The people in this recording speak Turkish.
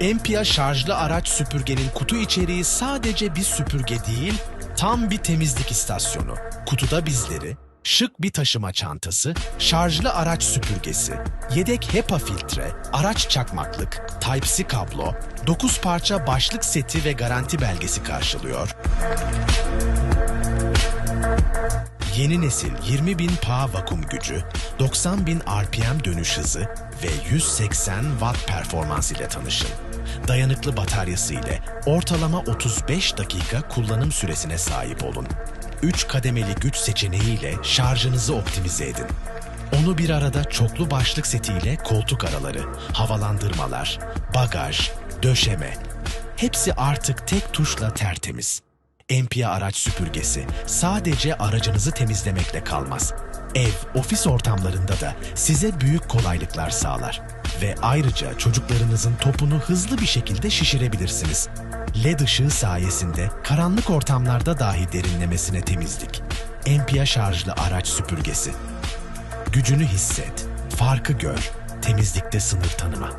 Empia şarjlı araç süpürgenin kutu içeriği sadece bir süpürge değil, tam bir temizlik istasyonu. Kutuda bizleri, şık bir taşıma çantası, şarjlı araç süpürgesi, yedek HEPA filtre, araç çakmaklık, Type-C kablo, 9 parça başlık seti ve garanti belgesi karşılıyor. Yeni nesil 20.000 PA vakum gücü, 90.000 RPM dönüş hızı ve 180 Watt performans ile tanışın. Dayanıklı bataryası ile ortalama 35 dakika kullanım süresine sahip olun. 3 kademeli güç seçeneği ile şarjınızı optimize edin. Onu bir arada çoklu başlık setiyle koltuk araları, havalandırmalar, bagaj, döşeme. Hepsi artık tek tuşla tertemiz. Empia araç süpürgesi sadece aracınızı temizlemekle kalmaz. Ev, ofis ortamlarında da size büyük kolaylıklar sağlar. Ve ayrıca çocuklarınızın topunu hızlı bir şekilde şişirebilirsiniz. LED ışığı sayesinde karanlık ortamlarda dahi derinlemesine temizlik. Empia şarjlı araç süpürgesi. Gücünü hisset, farkı gör, temizlikte sınır tanıma.